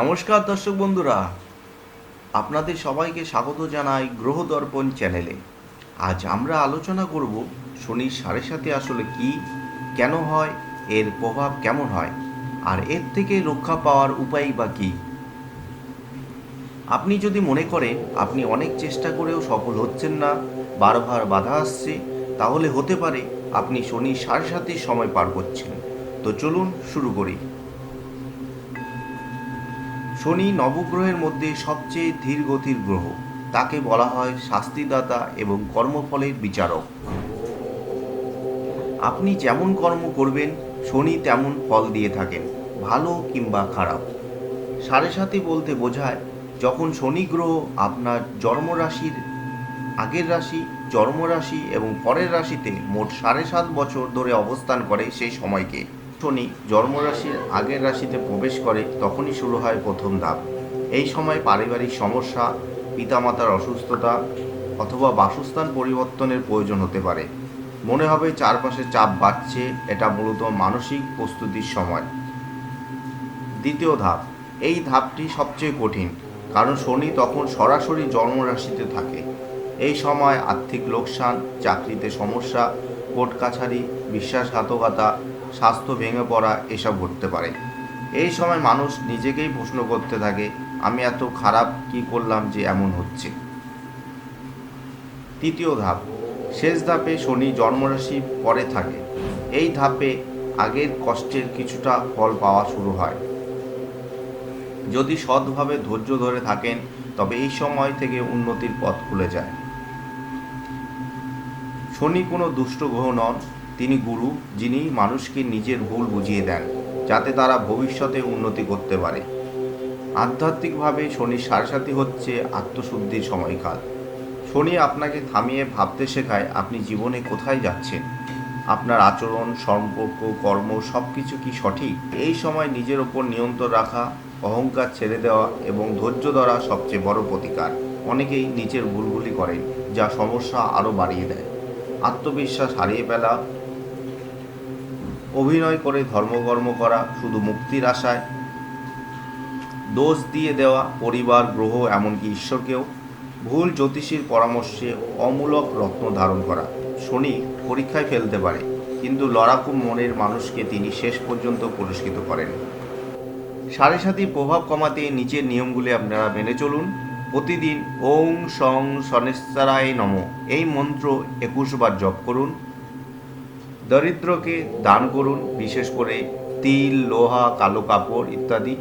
নমস্কার দর্শক বন্ধুরা, আপনাদের সবাইকে স্বাগত জানাই গ্রহ দর্পণ চ্যানেলে। আজ আমরা আলোচনা করব শনির সাড়ে সাথে আসলে কি, কেন হয়, এর প্রভাব কেমন হয়, আর এর থেকে রক্ষা পাওয়ার উপায় বা কী। আপনি যদি মনে করেন আপনি অনেক চেষ্টা করেও সফল হচ্ছেন না, বারবার বাধা আসছে, তাহলে হতে পারে আপনি শনি সাড়ে সাতের সময় পার করছেন। তো চলুন শুরু করি। শনি নবগ্রহের মধ্যে সবচেয়ে ধীর গতির গ্রহ। তাকে বলা হয় শাস্তিদাতা এবং কর্মফলের বিচারক। আপনি যেমন কর্ম করবেন, শনি তেমন ফল দিয়ে থাকেন, ভালো কিংবা খারাপ। সাড়ে সাথে বলতে বোঝায়, যখন শনি গ্রহ আপনার জন্মরাশির আগের রাশি জন্মরাশি এবং পরের রাশিতে মোট সাড়ে সাত বছর ধরে অবস্থান করে সেই সময়কে। শনি জন্মরাশির আগের রাশিতে প্রবেশ করে তখনই শুরু হয় প্রথম ধাপ। এই সময় পারিবারিক সমস্যা, পিতামাতার অসুস্থতা অথবা বাসস্থান পরিবর্তনের প্রয়োজন হতে পারে। মনে হবে চারপাশে চাপ বাড়ছে, এটা মূলত মানসিক প্রস্তুতির সময়। দ্বিতীয় ধাপ, এই ধাপটি সবচেয়ে কঠিন, কারণ শনি তখন সরাসরি জন্মরাশিতে থাকে। এই সময় আর্থিক লোকসান, চাকরিতে সমস্যা, কোর্ট কাছারি, বিশ্বাসঘাতকতা স্বাস্থ্য ভেঙে পড়া এসব ঘটতে পারে। এই সময় মানুষ নিজেকেই প্রশ্ন করতে থাকে, আমি এত খারাপ কি করলাম যে এমন হচ্ছে? তৃতীয় ধাপ, শেষ ধাপে শনি জন্মরাশি পরে থাকে। এই ধাপে আগের কষ্টের কিছুটা ফল পাওয়া শুরু হয়। যদি সৎভাবে ধৈর্য ধরে থাকেন, তবে এই সময় থেকে উন্নতির পথ খুলে যায়। শনি কোনো দুষ্ট গ্রহ নন তিনি গুরু, যিনি মানুষকে নিজের ভুল বুঝিয়ে দেন, যাতে তারা ভবিষ্যতে উন্নতি করতে পারে। আধ্যাত্মিকভাবে শনি সারসাথী হচ্ছে আত্মশুদ্ধির সময়কাল। শনি আপনাকে থামিয়ে ভাবতে শেখায় আপনি জীবনে কোথায় যাচ্ছেন। আপনার আচরণ, সম্পর্ক, কর্ম সব কিছু কি সঠিক? এই সময় নিজের ওপর নিয়ন্ত্রণ রাখা, অহংকার ছেড়ে দেওয়া এবং ধৈর্য ধরা সবচেয়ে বড় প্রতিকার। অনেকেই নিচের ভুলগুলি করেন, যা সমস্যা আরও বাড়িয়ে দেয়। আত্মবিশ্বাস হারিয়ে ফেলা অভিনয় করে ধর্মকর্ম করা, শুধু মুক্তির আশায়। দোষ দিয়ে দেওয়া, পরিবার, গ্রহ, এমনকি ঈশ্বরকেও। ভুল জ্যোতিষীর পরামর্শে অমূলক রত্ন ধারণ করা। শনি পরীক্ষায় ফেলতে পারে, কিন্তু লড়াকু মনের মানুষকে তিনি শেষ পর্যন্ত পুরস্কৃত করেন। সাড়ে সাথে প্রভাব কমাতে নিচের নিয়মগুলি আপনারা মেনে চলুন। প্রতিদিন ওং সং শনেশ্বরায় নম। এই মন্ত্র একুশ বার জপ করুন। দরিদ্রকে দান করুন, বিশেষ করে তিল, লোহা, কালো কাপড় ইত্যাদি।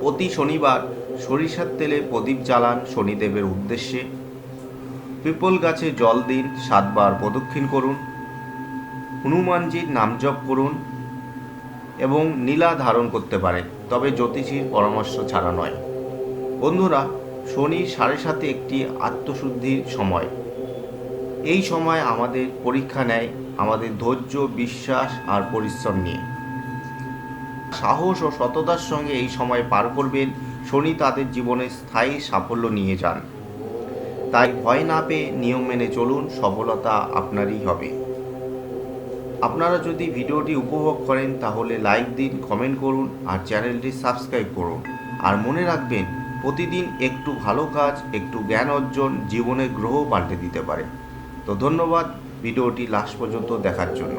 প্রতি শনিবার সরিষার তেলে প্রদীপ জ্বালান শনিদেবের উদ্দেশ্যে। পিপল গাছে জল দিন, সাতবার প্রদক্ষিণ করুন। হনুমানজির নাম জপ করুন এবং নীলা ধারণ করতে পারে তবে জ্যোতিষীর পরামর্শ ছাড়া নয়। বন্ধুরা, শনি সাড়ে সাথে একটি আত্মশুদ্ধির সময়। এই সময় আমাদের পরীক্ষা নেয় আমাদের ধৈর্য, বিশ্বাস আর পরিশ্রম নিয়ে। সাহস ও সততার সঙ্গে এই সময় পার করবেন শনি তাদের জীবনে স্থায়ী সাফল্য নিয়ে যান। তাই ভয় না পেয়ে নিয়ম মেনে চলুন, সফলতা আপনারই হবে। আপনারা যদি ভিডিওটি উপভোগ করেন, তাহলে লাইক দিন, কমেন্ট করুন আর চ্যানেলটি সাবস্ক্রাইব করুন। আর মনে রাখবেন, প্রতিদিন একটু ভালো কাজ, একটু জ্ঞান অর্জন জীবনের গ্রহ পাল্টে দিতে পারে। তো ধন্যবাদ ভিডিওটি লাস্ট পর্যন্ত দেখার জন্য।